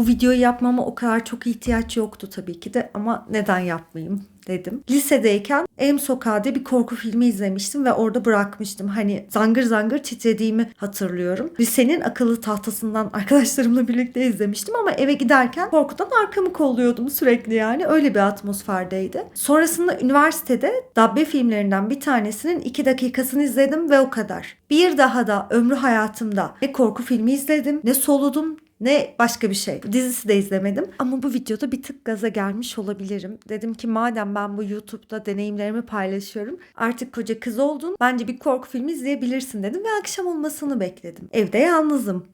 Bu videoyu yapmama o kadar çok ihtiyaç yoktu tabii ki de ama neden yapmayayım dedim. Lisedeyken Em Sokağı diye bir korku filmi izlemiştim ve orada bırakmıştım. Hani zangır zangır titrediğimi hatırlıyorum. Lisenin akıllı tahtasından arkadaşlarımla birlikte izlemiştim ama eve giderken korkudan arkamı kolluyordum sürekli yani. Öyle bir atmosferdeydi. Sonrasında üniversitede Dabbe filmlerinden bir tanesinin iki dakikasını izledim ve o kadar. Bir daha da ömrü hayatımda ne korku filmi izledim, ne soludum, ne başka bir şey. Dizisi de izlemedim. Ama bu videoda bir tık gaza gelmiş olabilirim. Dedim ki madem ben bu YouTube'da deneyimlerimi paylaşıyorum. Artık koca kız oldun. Bence bir korku filmi izleyebilirsin dedim ve akşam olmasını bekledim. Evde yalnızım.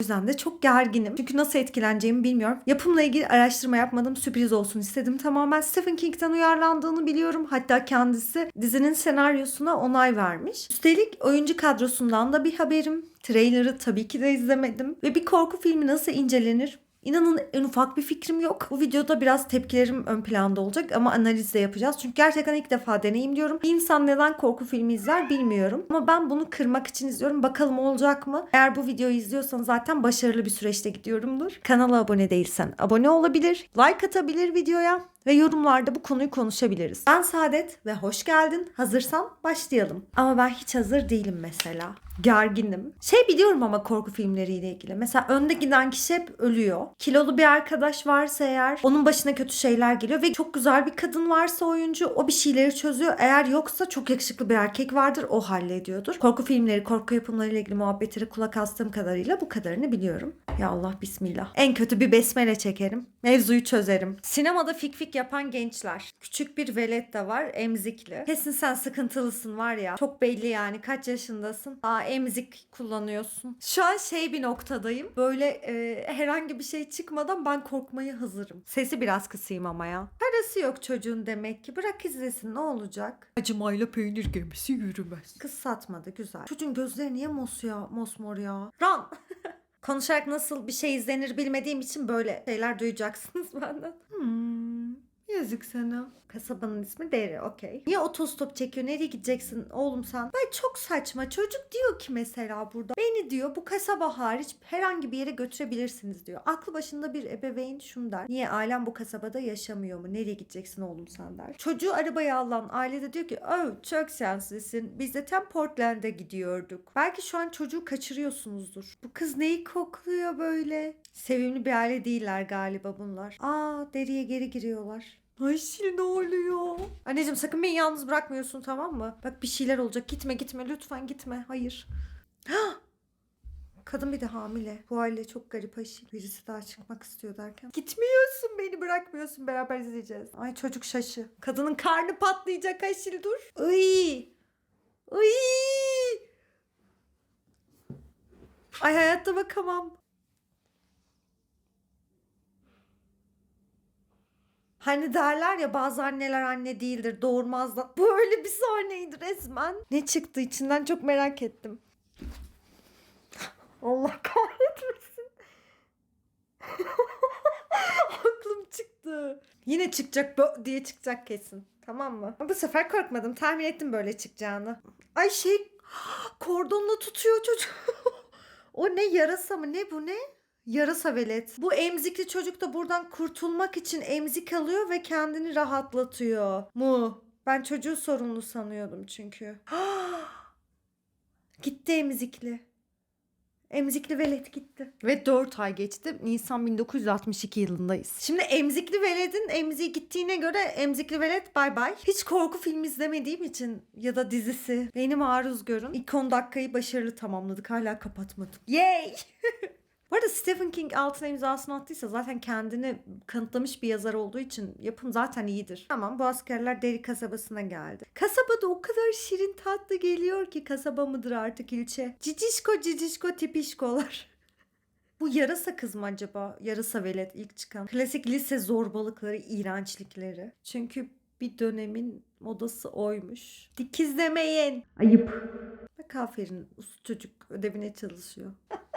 O yüzden de çok gerginim. Çünkü nasıl etkileneceğimi bilmiyorum. Yapımla ilgili araştırma yapmadım. Sürpriz olsun istedim. Tamamen Stephen King'den uyarlandığını biliyorum. Hatta kendisi dizinin senaryosuna onay vermiş. Üstelik oyuncu kadrosundan da bir haberim. Trailer'ı tabii ki de izlemedim. Ve bir korku filmi nasıl incelenir? İnanın en ufak bir fikrim yok. Bu videoda biraz tepkilerim ön planda olacak ama analiz de yapacağız. Çünkü gerçekten ilk defa deneyimliyorum. Bir insan neden korku filmi izler bilmiyorum. Ama ben bunu kırmak için izliyorum. Bakalım olacak mı? Eğer bu videoyu izliyorsan zaten başarılı bir süreçte gidiyorumdur. Kanala abone değilsen abone olabilir. Like atabilir videoya ve yorumlarda bu konuyu konuşabiliriz. Ben Saadet ve hoş geldin. Hazırsan başlayalım. Ama ben hiç hazır değilim mesela. Gerginim. Şey biliyorum ama korku filmleriyle ilgili. Mesela önde giden kişi hep ölüyor. Kilolu bir arkadaş varsa eğer onun başına kötü şeyler geliyor ve çok güzel bir kadın varsa oyuncu o bir şeyleri çözüyor. Eğer yoksa çok yakışıklı bir erkek vardır o hallediyordur. Korku filmleri, korku yapımlarıyla ilgili muhabbetlere kulak astığım kadarıyla bu kadarını biliyorum. Ya Allah bismillah. En kötü bir besmele çekerim. Mevzuyu çözerim. Sinemada fik fik yapan gençler. Küçük bir velet de var emzikli. Kesin sen sıkıntılısın var ya. Çok belli yani kaç yaşındasın. Aa emzik kullanıyorsun. Şu an şey bir noktadayım. Böyle e, herhangi bir şey çıkmadan ben korkmaya hazırım. Sesi biraz kısayım ama ya. Parası yok çocuğun demek ki. Bırak izlesin ne olacak? Acımayla peynir gemisi yürümez. Kız satmadı güzel. Çocuğun gözleri niye mos ya, mosmor ya? Ran! Konuşarak nasıl bir şey izlenir bilmediğim için böyle şeyler duyacaksınız benden. Yazık sana. Kasabanın ismi Deri, okey. Niye otostop çekiyor? Nereye gideceksin oğlum sen? Ay çok saçma. Çocuk diyor ki mesela burada. Beni diyor bu kasaba hariç herhangi bir yere götürebilirsiniz diyor. Aklı başında bir ebeveyn şunu der. Niye ailem bu kasabada yaşamıyor mu? Nereye gideceksin oğlum sen der. Çocuğu arabaya alan aile de diyor ki oh çok şanslısın. Biz de tam Portland'e gidiyorduk. Belki şu an çocuğu kaçırıyorsunuzdur. Bu kız neyi kokluyor böyle? Sevimli bir aile değiller galiba bunlar. Aa deriye geri giriyorlar. Ay Şil ne oluyor? Anneciğim sakın beni yalnız bırakmıyorsun tamam mı? Bak bir şeyler olacak. Gitme gitme lütfen gitme. Hayır. Kadın bir de hamile. Bu aile çok garip Aşil. Birisi daha çıkmak istiyor derken. Gitmiyorsun beni bırakmıyorsun. Beraber izleyeceğiz. Ay çocuk şaşı. Kadının karnı patlayacak Aşil dur. Iy. Iy. Ay hayatta bakamam. Hani derler ya bazı anneler anne değildir doğurmazlar. Bu öyle bir sahneydi resmen. Ne çıktı içinden çok merak ettim. Allah kahretmesin. Aklım çıktı. Yine çıkacak diye çıkacak kesin. Tamam mı? Bu sefer korkmadım. Tahmin ettim böyle çıkacağını. Ay şey kordonla tutuyor çocuk. o ne yarasa mı ne bu ne? Yarasa velet. Bu emzikli çocuk da buradan kurtulmak için emzik alıyor ve kendini rahatlatıyor. Mu. Ben çocuğu sorumlu sanıyordum çünkü. gitti emzikli. Emzikli velet gitti. Ve 4 ay geçti. Nisan 1962 yılındayız. Şimdi emzikli veledin emziği gittiğine göre emzikli velet bay bay. Hiç korku filmi izlemediğim için ya da dizisi. Benim aruz görün. İlk 10 dakikayı başarılı tamamladık. Hala kapatmadım. Yay! Bu arada Stephen King altına imzasını attıysa zaten kendini kanıtlamış bir yazar olduğu için yapım zaten iyidir. Tamam bu askerler Deri kasabasına geldi. Kasabada o kadar şirin tatlı geliyor ki kasaba mıdır artık ilçe. Cicişko cicişko tipişkolar. Bu yarasa kız mı acaba? Yarasa velet ilk çıkan. Klasik lise zorbalıkları, iğrençlikleri. Çünkü bir dönemin modası oymuş. Dikizlemeyin. Ayıp. Bak aferin uslu çocuk ödevine çalışıyor.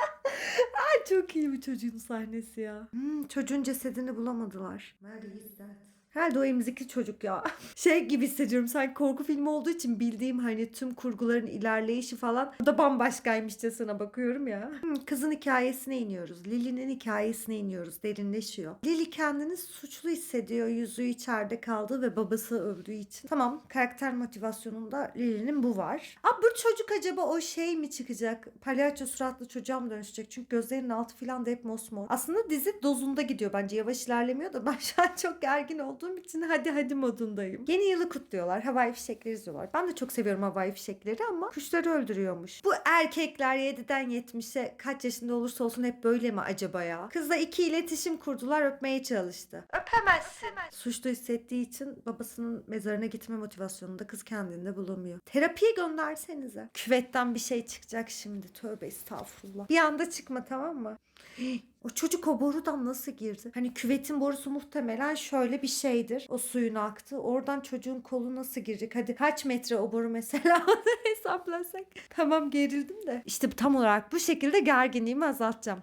Çok iyi bir çocuğun sahnesi ya. Hmm, çocuğun cesedini bulamadılar. Where is that? Herhalde o emzikli çocuk ya. Şey gibi hissediyorum sanki korku filmi olduğu için bildiğim hani tüm kurguların ilerleyişi falan. Bu da bambaşkaymışçasına bakıyorum ya. Hmm, Kızın hikayesine iniyoruz. Lily'nin hikayesine iniyoruz. Derinleşiyor. Lily kendini suçlu hissediyor. Yüzüğü içeride kaldı ve babası öldüğü için. Tamam karakter motivasyonunda Lily'nin bu var. Aa bu çocuk acaba o şey mi çıkacak? Palyaço suratlı çocuğa mı dönüşecek? Çünkü gözlerinin altı falan da hep mosmor. Aslında dizi dozunda gidiyor bence. Yavaş ilerlemiyor da ben şu an çok gergin olduğum için hadi hadi modundayım. Yeni yılı kutluyorlar. Havai fişekleri izliyorlar. Ben de çok seviyorum havai fişekleri ama kuşları öldürüyormuş. Bu erkekler 7'den 70'e kaç yaşında olursa olsun hep böyle mi acaba ya? Kızla iki iletişim kurdular öpmeye çalıştı. Öpemezsin. Suçlu hissettiği için babasının mezarına gitme motivasyonunda kız kendinde bulamıyor. Terapiye göndersenize. Küvetten bir şey çıkacak şimdi. Tövbe estağfurullah. Bir anda çıkma tamam mı? O çocuk o borudan nasıl girdi? Hani küvetin borusu muhtemelen şöyle bir şeydir. O suyun aktı. Oradan çocuğun kolu nasıl girecek? Hadi kaç metre o boru mesela hesaplasak. Tamam gerildim de. İşte tam olarak bu şekilde gerginliğimi azaltacağım.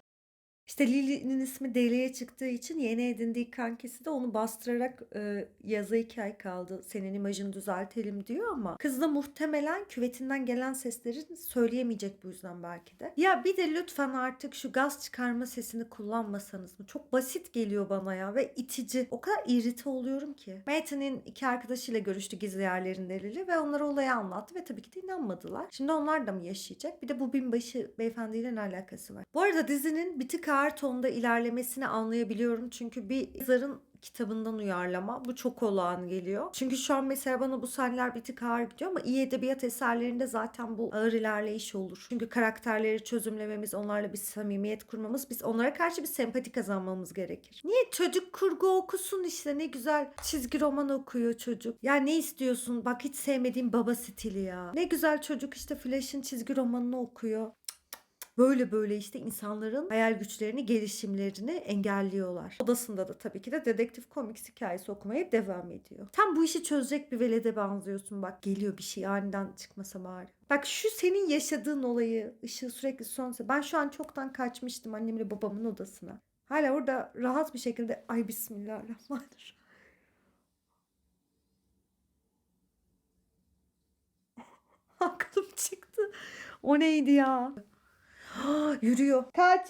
İşte Lily'nin ismi deliye çıktığı için yeni edindiği kankisi de onu bastırarak e, yazı iki ay kaldı. Senin imajını düzeltelim diyor ama kız da muhtemelen küvetinden gelen sesleri söyleyemeyecek bu yüzden belki de. Ya bir de lütfen artık şu gaz çıkarma sesini kullanmasanız mı? Çok basit geliyor bana ya ve itici. O kadar irite oluyorum ki. Matthew'nin iki arkadaşıyla görüştü gizli yerlerinde Lily ve onlara olayı anlattı ve tabii ki de inanmadılar. Şimdi onlar da mı yaşayacak? Bir de bu binbaşı beyefendiyle ne alakası var? Bu arada dizinin bir ağır tonda ilerlemesini anlayabiliyorum. Çünkü bir yazarın kitabından uyarlama. Bu çok olağan geliyor. Çünkü şu an mesela bana bu sahneler bir tık ağır gidiyor ama iyi edebiyat eserlerinde zaten bu ağır ilerleyiş olur. Çünkü karakterleri çözümlememiz, onlarla bir samimiyet kurmamız, biz onlara karşı bir sempati kazanmamız gerekir. Niye çocuk kurgu okusun işte ne güzel çizgi roman okuyor çocuk. Ya ne istiyorsun? Bak hiç sevmediğim baba stili ya. Ne güzel çocuk işte Flash'ın çizgi romanını okuyor. Böyle böyle işte insanların hayal güçlerini, gelişimlerini engelliyorlar. Odasında da tabii ki de dedektif komiks hikayesi okumaya devam ediyor. Tam bu işi çözecek bir velede benziyorsun bak. Geliyor bir şey aniden çıkmasa bari. Bak şu senin yaşadığın olayı, ışığı sürekli sonsa. Ben şu an çoktan kaçmıştım annemle babamın odasına. Hala orada rahat bir şekilde ay bismillahirrahmanirrahim. Aklım çıktı. O neydi ya? Yürüyor. Kaç.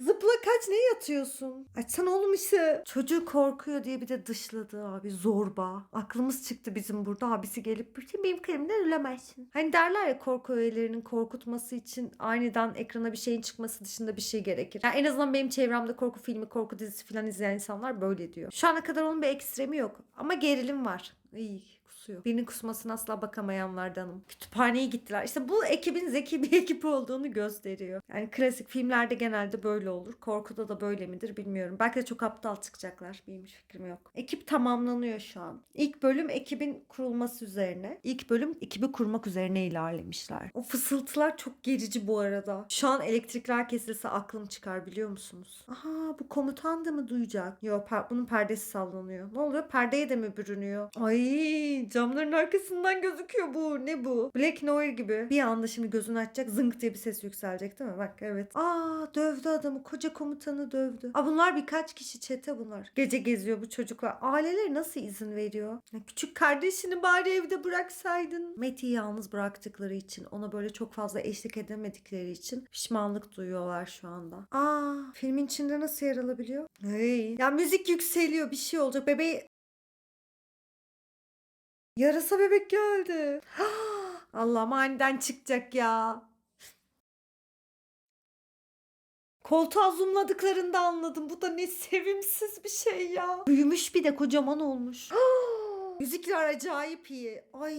Zıpla kaç ne yatıyorsun? Açsana oğlum işi. Çocuğu korkuyor diye bir de dışladı abi zorba. Aklımız çıktı bizim burada. Abisi gelip bütün benim kalemden ölemezsin. Hani derler ya korku öğelerinin korkutması için aniden ekrana bir şeyin çıkması dışında bir şey gerekir. Yani en azından benim çevremde korku filmi, korku dizisi falan izleyen insanlar böyle diyor. Şu ana kadar onun bir ekstremi yok. Ama gerilim var. İyi kusuyor. Birinin kusmasına asla bakamayanlardanım. Kütüphaneye gittiler. İşte bu ekibin zeki bir ekip olduğunu gösteriyor. Yani klasik filmlerde genelde böyle olur. Korkuda da böyle midir bilmiyorum. Belki de çok aptal çıkacaklar. Benim fikrim yok. Ekip tamamlanıyor şu an. İlk bölüm ekibin kurulması üzerine. İlk bölüm ekibi kurmak üzerine ilerlemişler. O fısıltılar çok gerici bu arada. Şu an elektrikler kesilse aklım çıkar biliyor musunuz? Aha bu komutan da mı duyacak? Yok per- bunun perdesi sallanıyor. Ne oluyor? Perdeye de mi bürünüyor? Ay camların arkasından gözüküyor bu. Ne bu? Black Noir gibi. Bir anda şimdi gözünü açacak zınk diye bir ses yükselecek değil mi? Bak evet. Aa dövdü adamı. Koca komutanı dövdü. Aa bunlar birkaç kişi çete bunlar. Gece geziyor bu çocuklar. Aileleri nasıl izin veriyor? Ya küçük kardeşini bari evde bıraksaydın. Mete'yi yalnız bıraktıkları için ona böyle çok fazla eşlik edemedikleri için pişmanlık duyuyorlar şu anda. Aa filmin içinde nasıl yer alabiliyor? Hey. Ya müzik yükseliyor bir şey olacak. Bebeği Yarasa bebek geldi. Allah'ım aniden çıkacak ya. Koltuğa zoomladıklarında anladım. Bu da ne sevimsiz bir şey ya. Büyümüş bir de kocaman olmuş. Müzikler acayip iyi. Ay.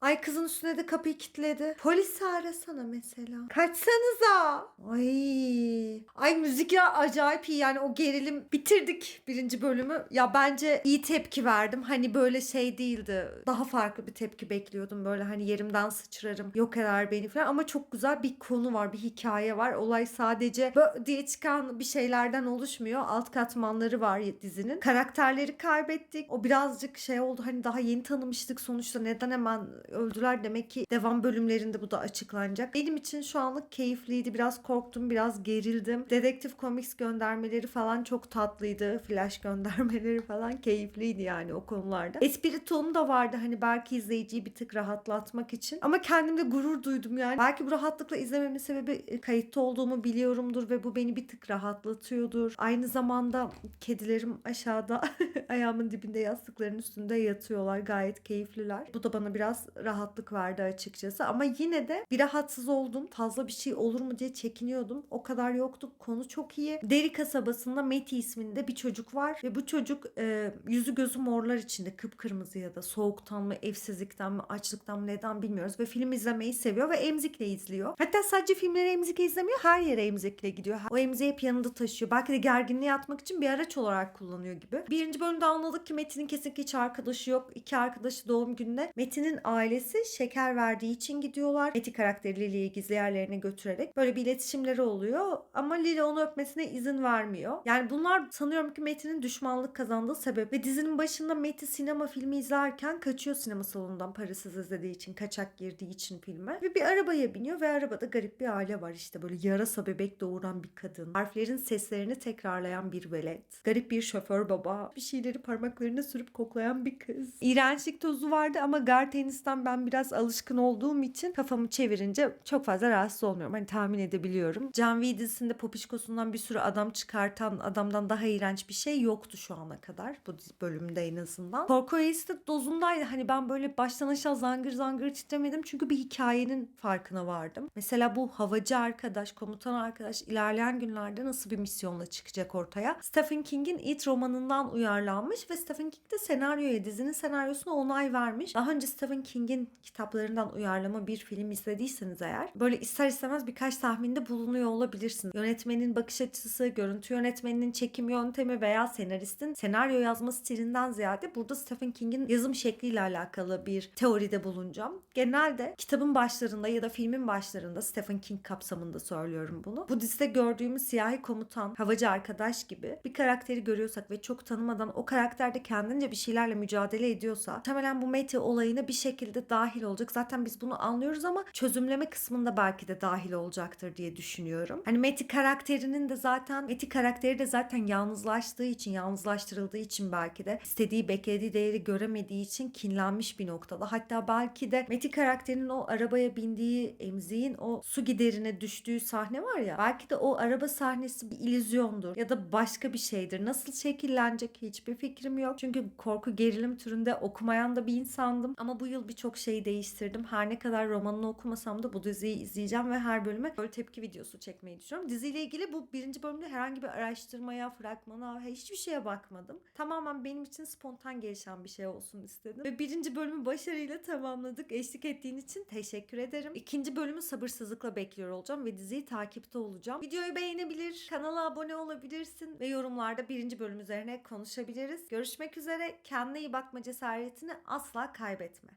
Ay kızın üstüne de kapıyı kilitledi. Polisi arasana mesela. Kaçsanıza. Ay. Ay müzikler acayip iyi. Yani o gerilim bitirdik birinci bölümü. Ya bence iyi tepki verdim. Hani böyle şey değildi. Daha farklı bir tepki bekliyordum. Böyle hani yerimden sıçrarım. Yok eder beni falan. Ama çok güzel bir konu var. Bir hikaye var. Olay sadece diye çıkan bir şeylerden oluşmuyor. Alt katmanları var dizinin. Karakterleri kaybettik. O birazcık şey oldu oldu. Hani daha yeni tanımıştık sonuçta neden hemen öldüler demek ki devam bölümlerinde bu da açıklanacak. Benim için şu anlık keyifliydi. Biraz korktum, biraz gerildim. Dedektif Comics göndermeleri falan çok tatlıydı. Flash göndermeleri falan keyifliydi yani o konularda. Espri tonu da vardı hani belki izleyiciyi bir tık rahatlatmak için. Ama kendimde gurur duydum yani. Belki bu rahatlıkla izlememin sebebi e, kayıtta olduğumu biliyorumdur ve bu beni bir tık rahatlatıyordur. Aynı zamanda kedilerim aşağıda ayağımın dibinde yastıkların üstünde yatıyorlar. Gayet keyifliler. Bu da bana biraz rahatlık verdi açıkçası. Ama yine de bir rahatsız oldum. Fazla bir şey olur mu diye çekiniyordum. O kadar yoktu. Konu çok iyi. Deri kasabasında Meti isminde bir çocuk var ve bu çocuk e, yüzü gözü morlar içinde kıpkırmızı ya da soğuktan mı, evsizlikten mi, açlıktan mı neden bilmiyoruz ve film izlemeyi seviyor ve emzikle izliyor. Hatta sadece filmleri emzikle izlemiyor, her yere emzikle gidiyor. O emziği hep yanında taşıyor. Belki de gerginliği atmak için bir araç olarak kullanıyor gibi. Birinci bölümde anladık ki Metin'in kesinlikle hiç arkadaşı yok. İki arkadaşı doğum gününe. Metin'in ailesi şeker verdiği için gidiyorlar. Meti karakteri Lily'yi gizli yerlerine götürerek böyle bir iletişimleri oluyor. Ama Lily onu öpmesine izin vermiyor. Yani bunlar sanıyorum ki Metin'in düşmanlık kazandığı sebep. Ve dizinin başında Meti sinema filmi izlerken kaçıyor sinema salonundan parasız izlediği için, kaçak girdiği için filme. Ve bir arabaya biniyor ve arabada garip bir aile var işte böyle yarasa bebek doğuran bir kadın. Harflerin seslerini tekrarlayan bir velet. Garip bir şoför baba. Bir şeyleri parmaklarına sürüp koklayan bir kız. İğrençlik tozu vardı ama Gartenis'ten ben biraz alışkın olduğum için kafamı çevirince çok fazla rahatsız olmuyorum. Hani tahmin edebiliyorum. Can V dizisinde popişkosundan bir sürü adam çıkartan adamdan daha iğrenç bir şey yoktu şu ana kadar. Bu bölümde en azından. Korku Reis de dozundaydı. Hani ben böyle baştan aşağı zangır zangır titremedim. Çünkü bir hikayenin farkına vardım. Mesela bu havacı arkadaş, komutan arkadaş ilerleyen günlerde nasıl bir misyonla çıkacak ortaya? Stephen King'in It romanından uyarlanmış ve Stephen King de senaryoya, dizinin senaryosuna onay vermiş. Daha önce Stephen King'in kitaplarından uyarlama bir film izlediyseniz eğer böyle ister istemez birkaç tahminde bulunuyor olabilirsiniz. Yönetmenin bakış açısı, görüntü yönetmeninin çekim yöntemi veya senaristin senaryo yazma stilinden ziyade burada Stephen King'in yazım şekliyle alakalı bir teoride bulunacağım. Genelde kitabın başlarında ya da filmin başlarında Stephen King kapsamında söylüyorum bunu. Bu dizide gördüğümüz siyahi komutan, havacı arkadaş gibi bir karakteri görüyorsak ve çok tanımadan o karakter de kendince bir şeylerle mücadele ediyorsa muhtemelen bu Meti olayına bir şekilde dahil olacak. Zaten biz bunu anlıyoruz ama çözümleme kısmında belki de dahil olacaktır diye düşünüyorum. Hani Meti karakterinin de zaten Meti karakteri de zaten yalnızlaştığı için, yalnızlaştırıldığı için belki de istediği, beklediği değeri göremediği için kinlenmiş bir noktada. Hatta belki de Meti karakterinin o arabaya bindiği emziğin o su giderine düştüğü sahne var ya. Belki de o araba sahnesi bir illüzyondur ya da başka bir şeydir. Nasıl şekillenecek hiçbir fikrim yok. Çünkü korku gerilim türünde okumayan da bir insandım. Ama bu yıl birçok şeyi değiştirdim. Her ne kadar romanını okumasam da bu diziyi izleyeceğim ve her bölüme böyle tepki videosu çekmeyi düşünüyorum. Diziyle ilgili bu birinci bölümde herhangi bir araştırmaya, fragmana, hiçbir şeye bakmadım. Tamamen benim için spontan gelişen bir şey olsun istedim. Ve birinci bölümü başarıyla tamamladık. Eşlik ettiğin için teşekkür ederim. İkinci bölümü sabırsızlıkla bekliyor olacağım ve diziyi takipte olacağım. Videoyu beğenebilir, kanala abone olabilirsin ve yorumlarda birinci bölüm üzerine konuşabiliriz. Görüşmek üzere. Kendine iyi bakma cesaretini asla kaybetme.